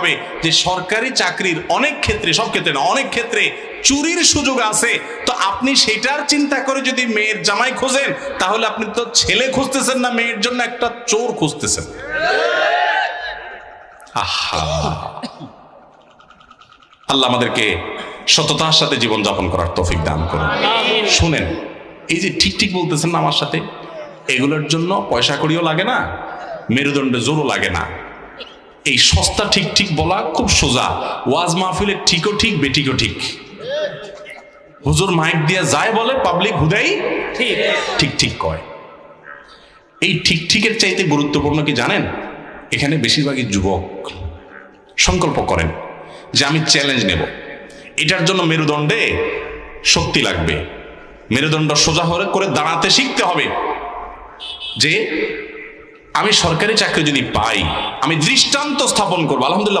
হবে যে সরকারি চাকরির অনেক ক্ষেত্রে সব ক্ষেত্রে না অনেক ক্ষেত্রে চুরির সুযোগ আছে। তো আপনি সেটার চিন্তা করে যদি মেয়ের জামাই খোঁজেন তাহলে আপনি তো ছেলে খুঁজতেছেন না মেয়ের জন্য একটা চোর খুঁজতেছেন। আহা। আল্লাহ আমাদেরকে সততার সাথে জীবন যাপন করার তৌফিক দান করুন। শুনেন এই যে ঠিক ঠিক বলতেছেন না আমার সাথে এগুলোর জন্য পয়সা করিও লাগে না মেরুদণ্ডে জোরও লাগে না। এই সস্তা ঠিক ঠিক বলা খুব সোজা। ওয়াজ মাহফিলে ঠিকও ঠিক বেটিকও ঠিক। হুজুর মাইক দিয়া যায় বলে পাবলিক হুদাই ঠিক। ঠিক ঠিক কয়। এই ঠিক ঠিকের চাইতে গুরুত্বপূর্ণ কি জানেন? এখানে বেশিরভাগই যুবক সংকল্প করেন যে আমি চ্যালেঞ্জ নেব। এটার জন্য মেরুদণ্ডে শক্তি লাগবে। মেরুদণ্ড সোজা হয়ে করে দাঁড়াতে শিখতে হবে। যে আমি সরকারি চাকরি যদি পাই আমি দৃষ্টান্ত স্থাপন করব। আলহামদুলিল্লাহ।